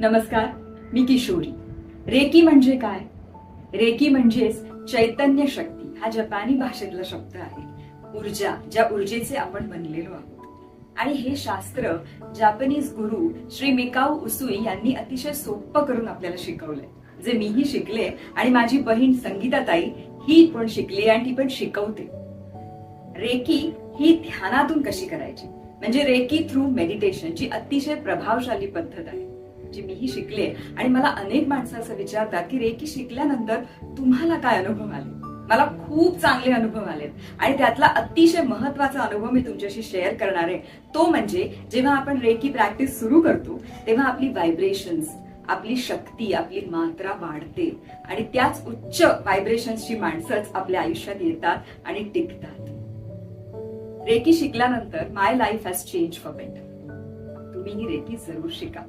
नमस्कार मी किशोरी. रेकी म्हणजे काय? रेकी म्हणजेच चैतन्य शक्ती. हा जपानी भाषेतला शब्द आहे. ऊर्जा ज्या ऊर्जेचे आपण बनलेलो आहोत. आणि हे शास्त्र जापनीज गुरु श्री मिकाऊ उसुई यांनी अतिशय सोपं करून आपल्याला शिकवलंय. जे मीही शिकले आणि माझी बहीण संगीताताई ही पण शिकली आणि ती पण शिकवते. रेकी ही ध्यानातून कशी करायची? म्हणजे रेकी थ्रू मेडिटेशन ची अतिशय प्रभावशाली पद्धत आहे. जी मीही शिकले आणि मला अनेक माणसं असं विचारतात की रेकी शिकल्यानंतर तुम्हाला काय अनुभव आले? मला खूप चांगले अनुभव आलेत. आणि त्यातला अतिशय महत्त्वाचा अनुभव मी तुमच्याशी शेअर करणार आहे. तो म्हणजे जेव्हा आपण रेकी प्रॅक्टिस सुरू करतो तेव्हा आपली व्हायब्रेशन्स आपली शक्ती आपली मात्रा वाढते. आणि त्याच उच्च व्हायब्रेशन्सची माणसंच आपल्या आयुष्यात येतात आणि टिकतात. रेकी शिकल्यानंतर my life has change for better तुम्हीही रेकी जरूर शिका.